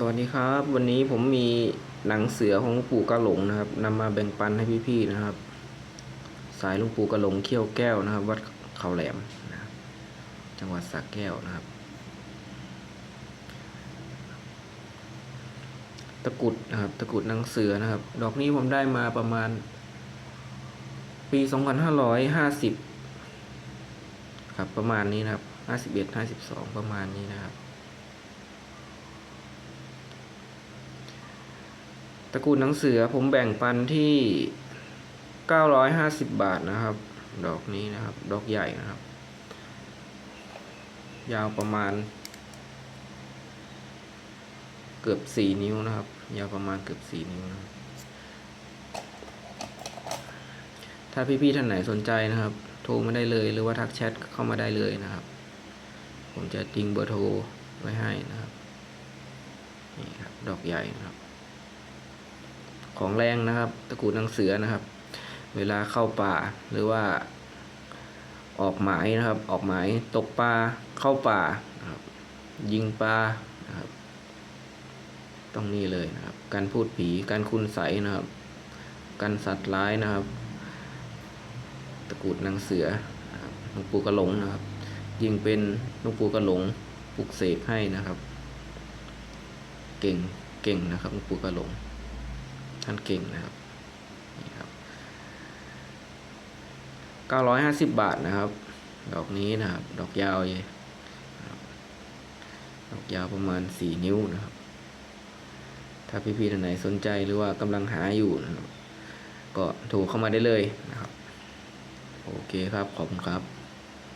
สวัสดีครับ วันนี้ผมมีหนังเสือของปู่กาหลงนะครับนำมาแบ่งปันให้พี่ๆนะครับ สายลวงปู่กาหลงเขี้ยวแก้วนะครับ วัดเขาแหลมนะจังหวัดสระแก้วนะครับ ตะกุดนะครับ ตะกุดหนังเสือนะครับ ดอกนี้ผมได้มาประมาณ ปีสองพันห้าร้อยห้าสิบครับประมาณนี้นะครับห้าสิบเอ็ดห้าสิบสองประมาณนี้นะครับ ตระกูลหนังเสือผมแบ่งปันที่ 950 บาทนะครับ ดอกนี้นะครับ ดอกใหญ่นะครับ ยาวประมาณ เกือบ 4 นิ้วนะครับ ยาวประมาณเกือบ 4 นิ้วนะถ้าพี่ๆท่านไหนสนใจนะครับ โทรมาได้เลยหรือว่าทักแชทเข้ามาได้เลยนะครับ ผมจะทิ้งเบอร์โทรไว้ให้นะครับ นี่ครับ ดอกใหญ่นะครับ ของแรงนะครับตะกูลนางเสือนะครับ เวลาเข้าป่าหรือว่า ออกหมายนะครับ ออกหมายตกปลาเข้าป่านะครับยิงปลานะครับต้องนี่เลยนะครับ การพูดผีการคุณใสยนะครับ การสัตว์ร้ายนะครับ ตะกูลนางเสือนะครับหลวงปู่กระหลงนะครับ ยิงเป็นหลวงปู่กระหลงปลุกเสกให้นะครับ เก่งเก่งนะครับหลวงปู่กระหลง ท่านเก่งนะครับนี่ครับ950บาทนะครับ ดอกนี้นะครับ ดอกยาวเลยดอกยาวประมาณ4นิ้วนะครับ ถ้าพี่ๆท่านไหนสนใจหรือว่ากำลังหาอยู่นะครับ ก็โทรเข้ามาได้เลยนะครับ โอเคครับ ขอบคุณครับ